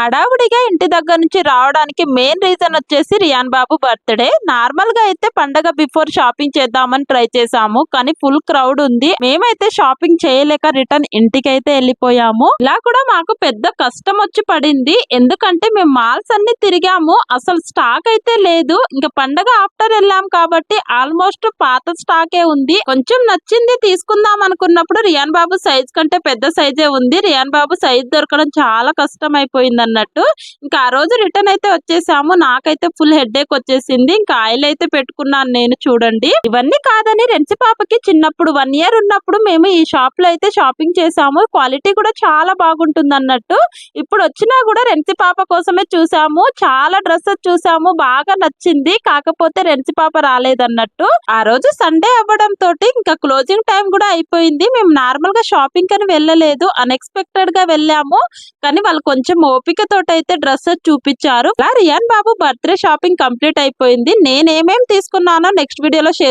హడావుడిగా ఇంటి దగ్గర నుంచి రావడానికి మెయిన్ రీజన్ వచ్చేసి రియాన్ బాబు బర్త్డే. నార్మల్గా అయితే పండగ బిఫోర్ షాపింగ్ చేద్దామని ట్రై చేసాము కానీ ఫుల్ క్రౌడ్ ఉంది. మేమైతే షాపింగ్ చేయలేక రిటర్న్ ఇంటికి అయితే వెళ్ళిపోయాము. ఇలా కూడా మాకు పెద్ద కష్టం వచ్చి పడింది. ఎందుకంటే మేము మాల్స్ అన్ని తిరిగాము. అసలు స్టాక్ అయితే లేదు. ఇంకా పండగ ఆఫ్టర్ వెళ్ళాం కాబట్టి ఆల్మోస్ట్ పాత స్టాకే ఉంది. కొంచెం నచ్చింది తీసుకుందాం అనుకున్నప్పుడు రియాన్ బాబు సైజ్ కంటే పెద్ద సైజే ఉంది. రియాన్ బాబు సైజ్ దొరకడం చాలా కష్టం అయిపోయింది అన్నట్టు. ఇంకా ఆ రోజు రిటర్న్ అయితే వచ్చేసాము. నాకైతే ఫుల్ హెడ్ ఏక్ వచ్చేసింది. ఇంకా ఆయిల్ అయితే పెట్టుకున్నాను నేను చూడండి. ఇవన్నీ కాదని రెంచి పాపకి చిన్నప్పుడు వన్ ఇయర్ ఉన్నప్పుడు మేము ఈ షాప్లో అయితే షాపింగ్ చేసాము. క్వాలిటీ కూడా చాలా బాగుంటుంది అన్నట్టు. ఇప్పుడు వచ్చినా కూడా రెంచి పాప కోసమే చూసాము. చాలా డ్రెస్సెస్ చూసాము. బాగా నచ్చింది. కాకపోతే రెంచి పాప రాలేదన్నట్టు ఆ రోజు సండే అవ్వడం తోటి ఇంకా క్లోజింగ్ టైం కూడా అయిపోయింది. మేము నార్మల్గా షాపింగ్ కని వెళ్ళలేదు. అన్ఎక్స్పెక్టెడ్గా వెళ్ళాము. కానీ వాళ్ళు కొంచెం ఓపిక తోట అయితే డ్రెస్సెస్ చూపించారు. అలా రియాన్ బాబు బర్త్డే షాపింగ్ కంప్లీట్ అయిపోయింది. నేనేమేం తీసుకున్నానో నెక్స్ట్ వీడియోలో షేర్